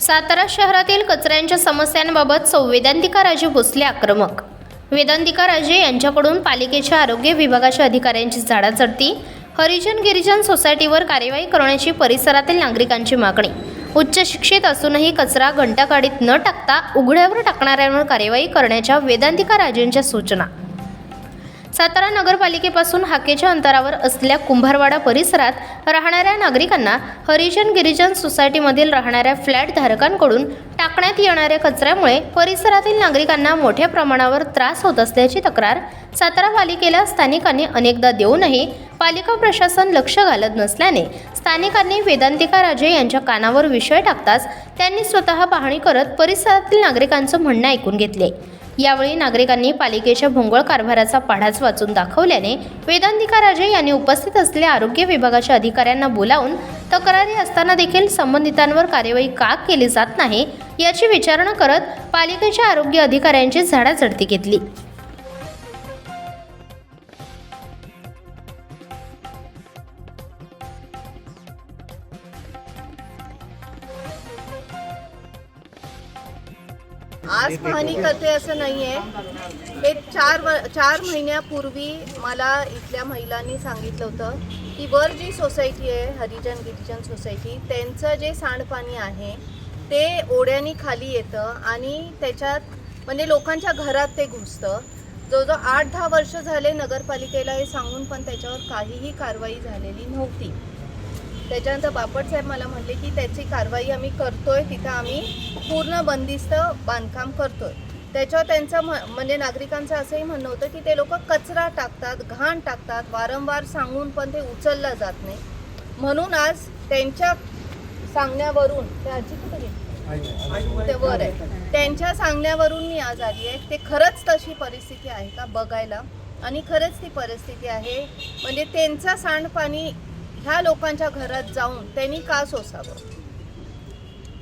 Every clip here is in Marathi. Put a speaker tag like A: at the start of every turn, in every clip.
A: सातारा शहरातील कचऱ्यांच्या समस्यांबाबत संवेदांतिका राजे भोसले आक्रमक. वेदांतिका राजे यांच्याकडून पालिकेच्या आरोग्य विभागाच्या अधिकाऱ्यांची झाडाझडती हरिजन गिरिजन सोसायटीवर कार्यवाही करण्याची परिसरातील नागरिकांची मागणी. उच्च शिक्षित असूनही कचरा घंटागाडीत न टाकता उघड्यावर टाकणाऱ्यांवर कार्यवाही करण्याच्या वेदांतिका राजेंच्या सूचना. सातारा नगरपालिकेपासून हाकेच्या अंतरावर असलेल्या कुंभारवाडा परिसरात राहणाऱ्या नागरिकांना हरिजन गिरिजन सोसायटीमधील राहणाऱ्या फ्लॅट धारकांकडून टाकण्यात येणाऱ्या कचऱ्यामुळे परिसरातील नागरिकांना मोठ्या प्रमाणावर त्रास होत असल्याची तक्रार सातारा पालिकेला स्थानिकांनी अनेकदा देऊनही पालिका प्रशासन लक्ष घालत नसल्याने स्थानिकांनी वेदांतिका राजे यांच्या कानावर विषय टाकताच त्यांनी स्वतः पाहणी करत परिसरातील नागरिकांचं म्हणणं ऐकून घेतले. यावेळी नागरिकांनी पालिकेच्या भोंगळ कारभाराचा पाढाच वाचून दाखवल्याने वेदांतिका राजे यांनी उपस्थित असलेल्या आरोग्य विभागाच्या अधिकाऱ्यांना बोलावून तक्रारी असताना देखील संबंधितांवर कार्यवाही का केली जात नाही याची विचारणा करत पालिकेच्या आरोग्य अधिकाऱ्यांची झाडाझडती घेतली.
B: आज पाहणी करते असं नाहीये. एक चार व चार महिन्यापूर्वी मला इथल्या महिलांनी सांगितलं होतं की वर जी सोसायटी आहे हरिजन गिरिजन सोसायटी त्यांचं जे सांडपाणी आहे ते ओढ्यानी खाली येतं आणि त्याच्यात म्हणजे लोकांच्या घरात ते घुसतं. जवळजवळ आठ दहा वर्ष झाले नगरपालिकेला हे सांगून पण त्याच्यावर काहीही कारवाई झालेली नव्हती. त्याच्यानंतर बापट साहेब मला म्हणले की त्याची कारवाई आम्ही करतोय तिथं आम्ही पूर्ण बंदिस्त बांधकाम करतोय. त्याच्यावर त्यांचं म्ह- म्हणजे नागरिकांचं असंही म्हणणं होतं की ते लोक कचरा टाकतात घाण टाकतात वारंवार सांगून पण ते उचललं जात नाही. म्हणून आज त्यांच्या सांगण्यावरून त्याची कुठे ते वर आहे. त्यांच्या सांगण्यावरून मी आज आली आहे. ते खरंच तशी परिस्थिती आहे का बघायला? आणि खरंच ती परिस्थिती आहे म्हणजे त्यांचं सांडपाणी ह्या लोकांच्या घरात जाऊन त्यांनी का सोसावं?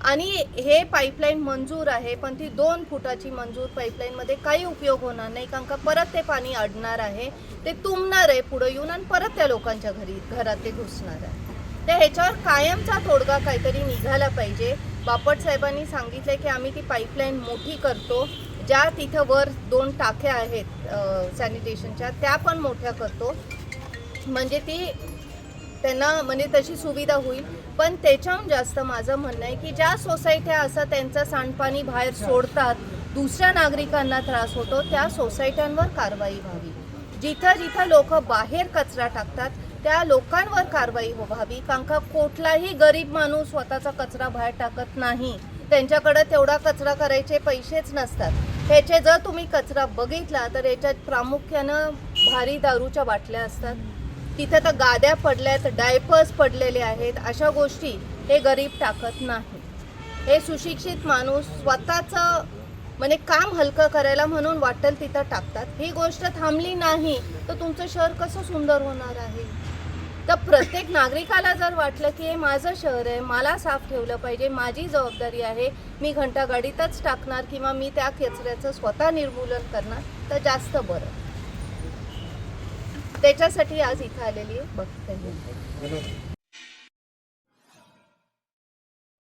B: आणि हे पाईपलाईन मंजूर आहे पण ती दोन फुटाची मंजूर पाईपलाईनमध्ये काही उपयोग होणार नाही कारण का परत ते पाणी अडणार आहे ते तुंबणार आहे पुढं येऊन आणि परत त्या लोकांच्या घरी घरात ते घुसणार आहे. तर ह्याच्यावर कायमचा तोडगा काहीतरी निघाला पाहिजे. बापट साहेबांनी सांगितलं की आम्ही ती पाईपलाईन मोठी करतो. ज्या तिथं वर दोन टाक्या आहेत सॅनिटेशनच्या त्या पण मोठ्या करतो. म्हणजे ती त्यांना म्हणजे तशी सुविधा होईल. पण त्याच्याहून जास्त माझं म्हणणं आहे की ज्या सोसायट्या असं त्यांचं सांडपाणी बाहेर सोडतात दुसऱ्या नागरिकांना त्रास होतो त्या सोसायट्यांवर कारवाई व्हावी. जिथं जिथं लोक बाहेर कचरा टाकतात त्या लोकांवर कारवाई हो- व्हावी. कारण का कुठलाही गरीब माणूस स्वतःचा कचरा बाहेर टाकत नाही. त्यांच्याकडे तेवढा कचरा करायचे पैसेच नसतात. ह्याचे जर तुम्ही कचरा बघितला तर याच्यात प्रामुख्यानं भारी दारूच्या बाटल्या असतात. तिथे तर गाद्या पडल्यात डायपर्स पडलेले आहेत अशा गोष्टी हे गरीब टाकत नाही. हे सुशिक्षित माणूस स्वतःचं म्हणजे काम हलकं करायला म्हणून वाटेल तिथं टाकतात. ही गोष्ट थांबली नाही तर तुमचं शहर कसं सुंदर होणार आहे? तर प्रत्येक नागरिकाला जर वाटलं की हे माझं शहर आहे मला साफ ठेवलं पाहिजे माझी जबाबदारी आहे मी घंटागाडीतच टाकणार किंवा मी त्या कचऱ्याचं स्वतः निर्मूलन करणार तर जास्त बरं. त्याच्यासाठी आज इथं आलेली आहे. बघते